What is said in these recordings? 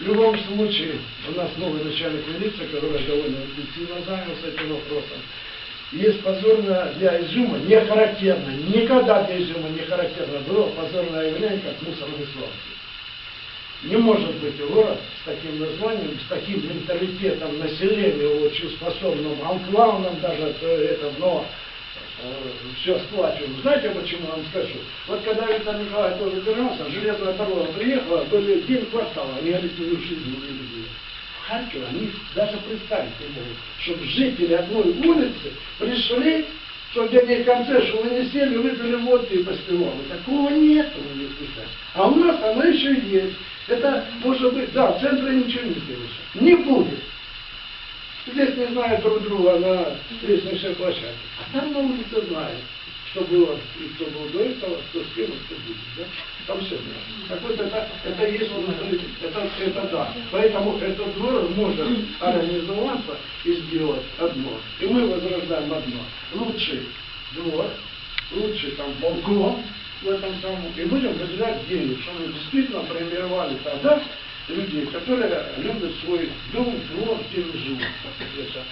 В любом случае, у нас новый начальник милиции, который довольно интенсивно занялся этим вопросом. Есть позорное для Изюма, не характерно, никогда для Изюма не характерно было позорное явление, как мусорные свалки. Не может быть город с таким названием, с таким менталитетом населения, очень способным, анклавным даже, то это, но все сплачиваем. Знаете, почему я вам скажу? Вот когда Виктор Николаевич тоже вернулся, железная дорога приехала, были день квартала, они говорят, вы в жизни не видели. В Харькове они даже представить не могут, чтобы жители одной улицы пришли, что в день конце, что вы сели, выпили водки и поспевали. Такого нет у них уже. А у нас оно еще есть. Это может быть, да, в центре ничего не сделаешь. Не будет. Здесь не знают друг друга на лестничной площадке. А там на улице знают, что было и кто был до этого, кто с кем, кто будет. Да? Там все знают. Так вот это, это есть внутри, это, это да. Поэтому этот двор может организоваться и сделать одно. И мы возрождаем одно. Лучший двор, лучший там балкон в этом самом. И будем выделять денег, чтобы действительно премировали тогда людей, которые любят свой дом, двор. Это.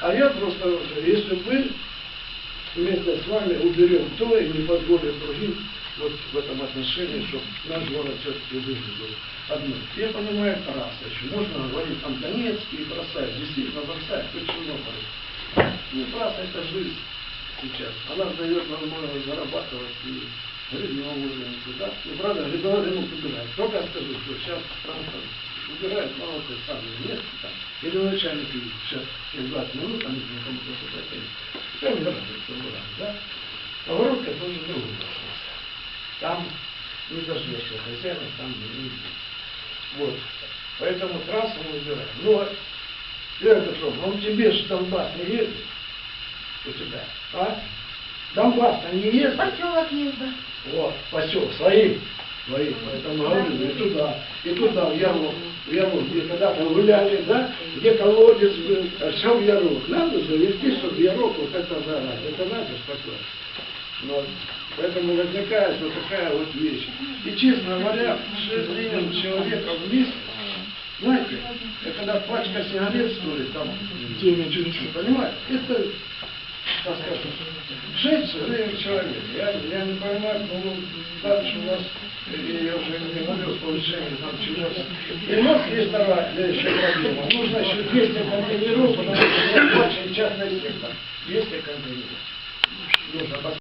А я просто, если мы вместе с вами уберем то и не позволим другим вот в этом отношении, чтобы наш город все-таки выглядел одно. Я понимаю, это раз еще. Можно говорить там Донецкий и бросать. Действительно бросать очень много. Ну, трасса это жизнь сейчас. Она дает возможность зарабатывать и уровня туда. Ну, правда, грязного рынок убирает. Только скажу, что сейчас транспорт убирают мало то самое место там. Или начальник сейчас через 20 минут, там нужно кому-то что-то ответить. Все убирают, убирают, да? Поворотка тоже другой вопрос. Там не дождешься хозяина, там не будет. Вот. Поэтому трассу мы убираем. Ну, Ира Петровна, ну тебе же Донбасс не ездит? У тебя, а? Донбасс-то не ездит? Поселок да. Вот, поселок, свои, свои, поэтому говорю, и туда, и туда, в Ярлов, в Ярлов, где когда-то гуляли, да, где колодец был, а все в Ярлов. Надо же вести, чтобы Ярлов вот это заорать, это надо же такое. Вот. Поэтому возникает вот такая вот вещь. И, честно говоря, 6 гривен человека в месяц, знаете, это когда пачка сигарет стоит, там, 9 чуть-чуть, понимаете, это так скажем, 6 гривен человек. Я, я не понимаю, ну, дальше у нас, я уже не говорю с повышением там чего-то. И у нас есть вторая еще проблема. Нужно еще 200 контейнеров, потому что очень частный сектор. 200 контейнеров. Нужно